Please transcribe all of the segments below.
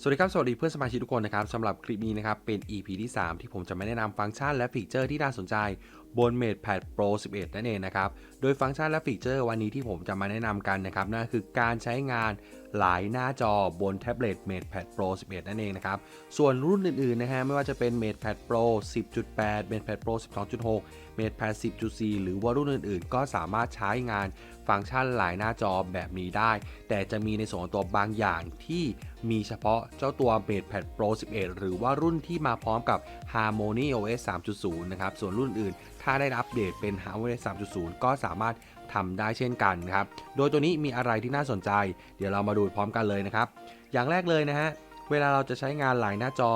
สวัสดีครับ สวัสดีเพื่อนสมาชิกทุกคนนะครับสำหรับคลิปนี้นะครับเป็น EP ที่ 3 ที่ผมจะมาแนะนำฟังก์ชันและฟีเจอร์ที่น่าสนใจบน MatePad Pro 11 นั่นเองนะครับ โดยฟังก์ชันและฟีเจอร์วันนี้ที่ผมจะมาแนะนำกันนะครับนั่นคือการใช้งานหลายหน้าจอบนแท็บเล็ต MatePad Pro 11 นั่นเองนะครับ ส่วนรุ่นอื่นๆนะฮะไม่ว่าจะเป็น MatePad Pro 10.8 MatePad Pro 12.6 MatePad 10.4 หรือว่ารุ่นอื่นๆ ก็สามารถใช้งานฟังก์ชันหลายหน้าจอแบบนี้ได้ แต่จะมีในส่วนตัวบางอย่างที่มีเฉพาะเจ้าตัว MatePad Pro 11 หรือว่ารุ่นที่มาพร้อมกับ Harmony OS 3.0 นะครับ ส่วนรุ่นอื่นถ้าาได้อัปเดตเป็น Harmony OS 3.0 ก็สามารถทำได้เช่นกันนะครับ โดยตัวนี้มีอะไรที่น่าสนใจ เดี๋ยวเรามาดูพร้อมกันเลยนะครับ อย่างแรกเลยนะฮะ เวลาเราจะใช้งานหลายหน้าจอ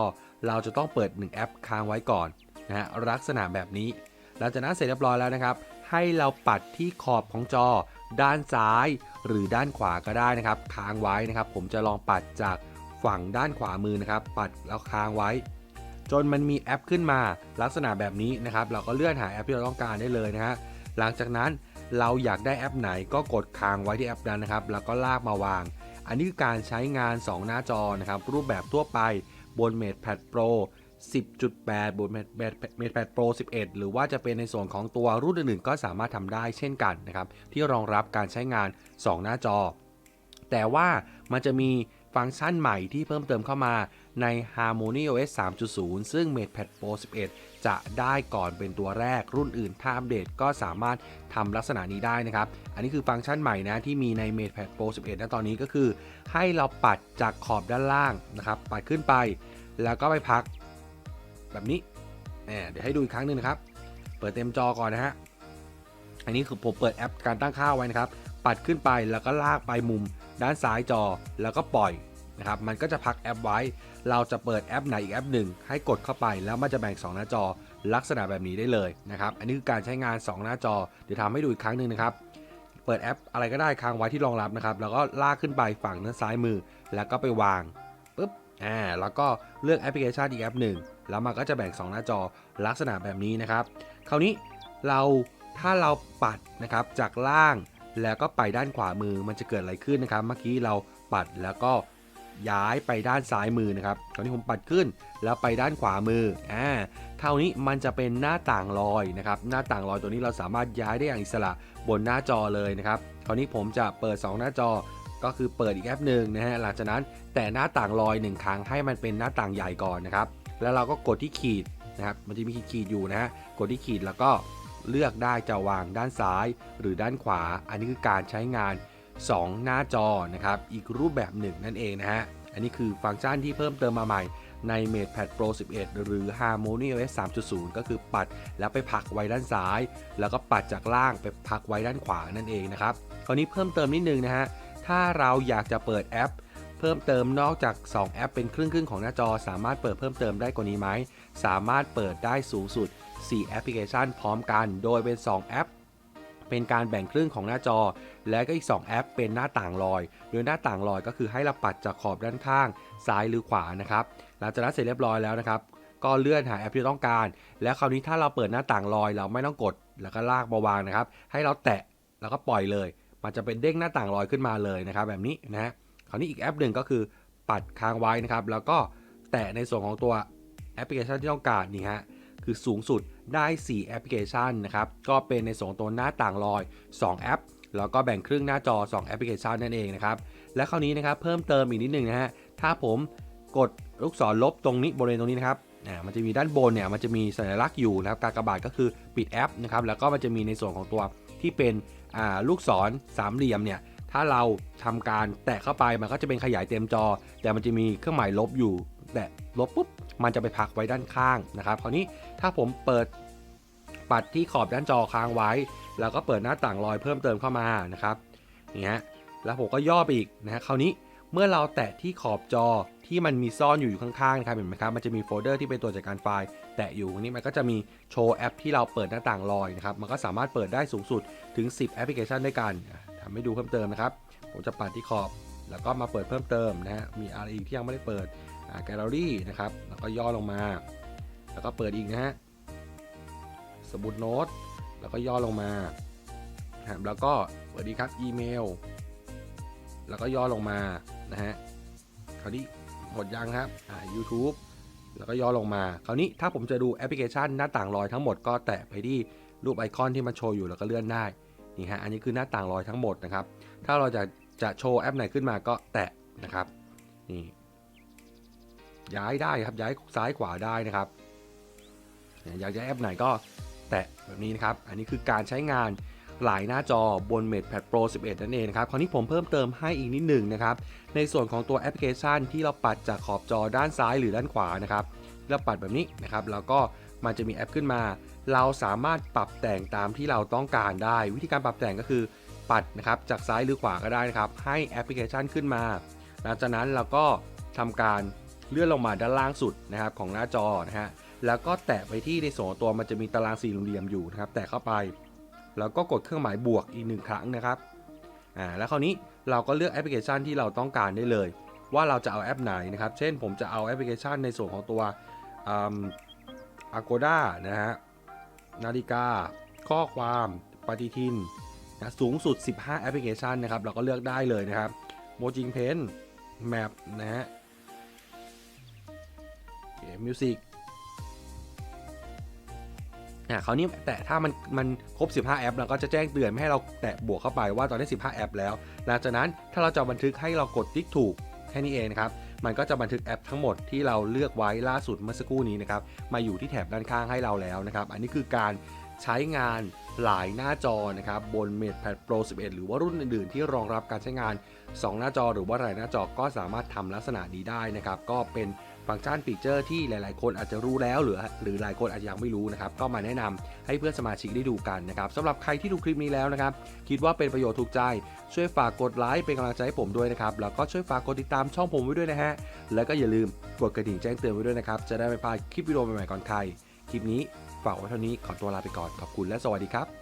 เราจะต้องเปิด 1 แอปค้างไว้ก่อนนะฮะ ลักษณะแบบนี้ หลังจากนั้นเสร็จเรียบร้อยแล้วนะครับ ให้เราปัดที่ขอบของจอ ด้านซ้าย หรือด้านขวาก็ได้นะครับ ค้างไว้นะครับ ผมจะลองปัดจากฝั่งด้านขวามือนะครับ ปัดแล้วค้างไว้ จนมันมีแอปขึ้นมาลักษณะแบบนี้นะครับ เราก็เลื่อนหาแอปที่เราต้องการได้เลยนะฮะหลังจากนั้นเราอยากได้แอปไหนก็กดค้างไว้ที่แอปนั้นนะครับ แล้วก็ลากมาวาง อันนี้คือการใช้งาน 2 หน้าจอนะครับ รูปแบบทั่วไปบน MatePad Pro 10.8 บน MatePad Pro 11 หรือว่าจะเป็นในส่วนของตัวรุ่นอื่นๆก็สามารถทำได้เช่นกันนะครับ ที่รองรับการใช้งาน 2 หน้าจอ แต่ว่ามันจะมีฟังก์ชันใหม่ที่เพิ่มเติมเข้ามา ใน Harmony OS 3.0 ซึ่ง MatePad Pro 11 จะได้ก่อนเป็นตัวแรกรุ่นอื่นถ้าอัปเดตก็สามารถทำลักษณะนี้ได้นะครับ อันนี้คือฟังก์ชันใหม่นะที่มีใน MatePad Pro 11ณตอนนี้ก็คือ ให้เราปัดจากขอบด้านล่างนะครับ ปัดขึ้นไป แล้วก็ไปพัก แบบนี้เดี๋ยวให้ดูอีกครั้งหนึ่งนะครับ เปิดเต็มจอก่อนนะฮะ อันนี้คือผมเปิดแอปการตั้งค่าไว้นะครับ ปัดขึ้นไปแล้วก็ลากไปมุมด้านซ้ายจอแล้วก็ปล่อย นะครับมันก็จะพักแอปไว้ เราจะเปิดแอปไหนอีกแอปหนึ่งให้กดเข้าไปแล้วมันจะแบ่ง 2 หน้าจอลักษณะแบบนี้ได้เลยนะครับอันนี้คือการใช้งาน 2 หน้าจอ เดี๋ยวทำให้ดูอีกครั้งหนึ่งนะครับเปิดแอปอะไรก็ได้ค้างไว้ที่รองรับนะครับแล้วก็ลากขึ้นไปฝั่งด้านซ้ายมือ แล้วก็ไปวางปุ๊บอ่าแล้วก็เลือกแอปพลิเคชันอีกแอปหนึ่งแล้วมันก็จะแบ่ง 2 หน้าจอลักษณะแบบนี้นะครับคราวนี้เราถ้าเราปัดนะครับจากล่างแล้วก็ไปด้านขวามือมันจะเกิดอะไรขึ้นนะครับ เมื่อกี้เราปัดแล้วก็ ย้ายไปด้านซ้ายมือนะครับคราวนี้ผมปัดขึ้นแล้วไปด้านขวามืออ่าเท่านี้มันจะเป็นหน้าต่างลอยนะครับหน้าต่างลอยตัวนี้เราสามารถย้ายได้อย่างอิสระบนหน้าจอเลยนะครับคราวนี้ผมจะเปิด 2 หน้าจอก็คือเปิดอีกแอปหนึ่งนะฮะหลังจากนั้นแต่หน้าต่างลอย1ครั้งให้มันเป็นหน้าต่างใหญ่ก่อนนะครับแล้วเราก็กดที่ขีดนะครับมันจะมีขีดๆอยู่นะฮะกดที่ขีดแล้วก็เลือกได้จะวางด้านซ้ายหรือด้านขวา อันนี้คือการใช้งาน 2 หน้าจอนะครับ อีกรูปแบบหนึ่งนั่นเองนะฮะ อันนี้คือฟังก์ชันที่เพิ่มเติมมาใหม่ใน MatePad Pro 11 หรือ Harmony OS 3.0 ก็คือปัดแล้วไปพักไว้ด้านซ้าย แล้วก็ปัดจากล่างไปพักไว้ด้านขวานั่นเองนะครับคราวนี้เพิ่มเติมนิดนึงนะฮะ ถ้าเราอยากจะเปิดแอป เพิ่มเติมนอกจาก 2 แอปเป็นครึ่งครึ่งของหน้าจอ สามารถเปิดเพิ่มเติมได้กว่านี้ไหม สามารถเปิดได้สูงสุด 4 แอปพลิเคชันพร้อมกัน โดยเป็น 2 แอป เป็นการแบ่งครึ่งของหน้าจอ และก็อีก 2 แอปเป็นหน้าต่างลอย โดยหน้าต่างลอยก็คือให้เราปัดจากขอบด้านข้าง ซ้ายหรือขวานะครับ หลังจากนั้นเสร็จเรียบร้อยแล้วนะครับ ก็เลื่อนหาแอปที่ต้องการ แล้วคราวนี้ถ้าเราเปิดหน้าต่างลอย เราไม่ต้องกด แล้วก็ลากมาวางนะครับ ให้เราแตะแล้วก็ปล่อยเลย มันจะเป็นเด้งหน้าต่างลอยขึ้นมาเลยนะครับ แบบนี้นะฮะคราวนี้อีกแอปหนึ่งก็คือปัดค้างไว้นะครับ แล้วก็แตะในส่วนของตัวแอปพลิเคชันที่ต้องการนี่ฮะ คือสูงสุดได้ 4 แอปพลิเคชันนะครับ ก็เป็นในส่วนของตัวหน้าต่างลอย 2 แอป แล้วก็แบ่งครึ่งหน้าจอ 2 แอปพลิเคชันนั่นเองนะครับ และคราวนี้นะครับเพิ่มเติมอีกนิดนึงนะฮะ ถ้าผมกดลูกศรลบตรงนี้บริเวณตรงนี้นะครับอ่ามันจะมีด้านบนเนี่ยมันจะมีสัญลักษณ์อยู่นะครับกากระบาทก็คือปิดแอปนะครับแล้วก็มันจะมีในส่วนของตัวที่เป็นอ่าลูกศรสามเหลี่ยมเนี่ยถ้าเราทำการแตะเข้าไปมันก็จะเป็นขยายเต็มจอ แต่มันจะมีเครื่องหมายลบอยู่ แตะลบปุ๊บมันจะไปพักไว้ด้านข้างนะครับคราวนี้ถ้าผมเปิดปัดที่ขอบด้านจอค้างไว้ แล้วก็เปิดหน้าต่างลอยเพิ่มเติมเข้ามานะครับนี่ฮะแล้วผมก็ย่อไปอีกนะฮะคราวนี้เมื่อเราแตะที่ขอบจอที่มันมีซ่อนอยู่อยู่ข้างๆนะครับเห็นไหมครับมันจะมีโฟลเดอร์ที่เป็นตัวจัดการไฟล์ แตะอยู่นี่มันก็จะมีโชว์แอปที่เราเปิดหน้าต่างลอยนะครับมันก็สามารถเปิดได้สูงสุดถึง 10 แอปพลิเคชันด้วยกันทำให้ดูเพิ่มเติมนะครับ ผมจะปัดที่ขอบแล้วก็มาเปิดเพิ่มเติมนะฮะมีอะไรอีกที่ยังไม่ได้เปิด แกลเลอรี่นะครับ แล้วก็ย่อลงมา แล้วก็เปิดอีกนะฮะ สมุดโน้ต แล้วก็ย่อลงมาครับแล้วก็สวัสดีครับ อีเมล แล้วก็ย่อลงมา นะฮะ คราวนี้หมดยังครับ อ่า YouTube แล้วก็ย่อลงมา คราวนี้ถ้าผมจะดูแอปพลิเคชันหน้าต่างลอยทั้งหมดก็แตะไปที่รูปไอคอนที่มันโชว์อยู่แล้วก็เลื่อนได้ นี่ฮะ อันนี้คือหน้าต่างลอยทั้งหมดนะครับ ถ้าเราจะจะโชว์แอปไหนขึ้นมาก็แตะนะครับ นี่ ย้ายได้ครับย้ายซ้ายขวาได้นะครับอยากจะแอปไหนก็แตะแบบนี้นะครับ อันนี้คือการใช้งานหลายหน้าจอบน MatePad Pro 11 นั่นเองนะครับ คราวนี้ผมเพิ่มเติมให้อีกนิดหนึ่งนะครับ ในส่วนของตัวแอปพลิเคชันที่เราปัดจากขอบจอด้านซ้ายหรือด้านขวานะครับเราปัดแบบนี้นะครับแล้วก็มันจะมีแอปขึ้นมา เราสามารถปรับแต่งตามที่เราต้องการได้ วิธีการปรับแต่งก็คือปัดนะครับจากซ้ายหรือขวาก็ได้นะครับ ให้แอปพลิเคชันขึ้นมา หลังจากนั้นเราก็ทำการ เลื่อนลงมาด้านล่างสุดนะครับของหน้าจอนะฮะแล้วก็แตะไปที่ในส่วนของตัวมันจะมีตารางสี่เหลี่ยมอยู่นะครับแตะเข้าไป แล้วก็กดเครื่องหมายบวกอีกหนึ่งครั้งนะครับอ่าแล้วคราวนี้เราก็เลือกแอปพลิเคชันที่เราต้องการได้เลย ว่าเราจะเอาแอปไหนนะครับ เช่นผมจะเอาแอปพลิเคชันในส่วนของตัวอืม Agoda นะฮะนาฬิกา ข้อความปฏิทินนะสูงสุด 15 แอปพลิเคชันนะครับ เราก็เลือกได้เลยนะครับโมจิงเพนแมปนะฮะ มิวสิกอะคราวนี้แต่ถ้ามันมันครบ 15 แอปเราก็จะแจ้งเตือนไม่ให้เราแตะบวกเข้าไปว่าตอนนี้ 15 แอปแล้ว หลังจากนั้นถ้าเราจะบันทึกให้เรากดติ๊กถูกแค่นี้เองครับ มันก็จะบันทึกแอปทั้งหมดที่เราเลือกไว้ล่าสุดเมื่อสักครู่นี้นะครับ มาอยู่ที่แถบด้านข้างให้เราแล้วนะครับ อันนี้คือการใช้งานหลายหน้าจอนะครับ บน MatePad Pro 11 หรือว่ารุ่นอื่นๆ ที่รองรับการใช้งาน 2 หน้าจอหรือว่าหลายหน้าจอก็สามารถทำลักษณะนี้ได้นะครับ ก็เป็น ฟังก์ชันฟีเจอร์ที่หลาย ๆ คนอาจจะรู้แล้วหรือหรือหลายคนอาจจะยังไม่รู้นะครับ ก็มาแนะนำให้เพื่อนสมาชิกได้ดูกันนะครับสำหรับใครที่ดูคลิปนี้แล้วนะครับ คิดว่าเป็นประโยชน์ถูกใจ ช่วยฝากกดไลค์เป็นกำลังใจให้ผมด้วยนะครับแล้วก็ช่วยฝากกดติดตามช่องผมไว้ด้วยนะฮะแล้วก็อย่าลืมกดกระดิ่งแจ้งเตือนไว้ด้วยนะครับจะได้ไม่พลาดคลิปวิดีโอใหม่ๆก่อนใครคลิปนี้ฝากไว้เท่านี้ขอตัวลาไปก่อนขอบคุณและสวัสดีครับ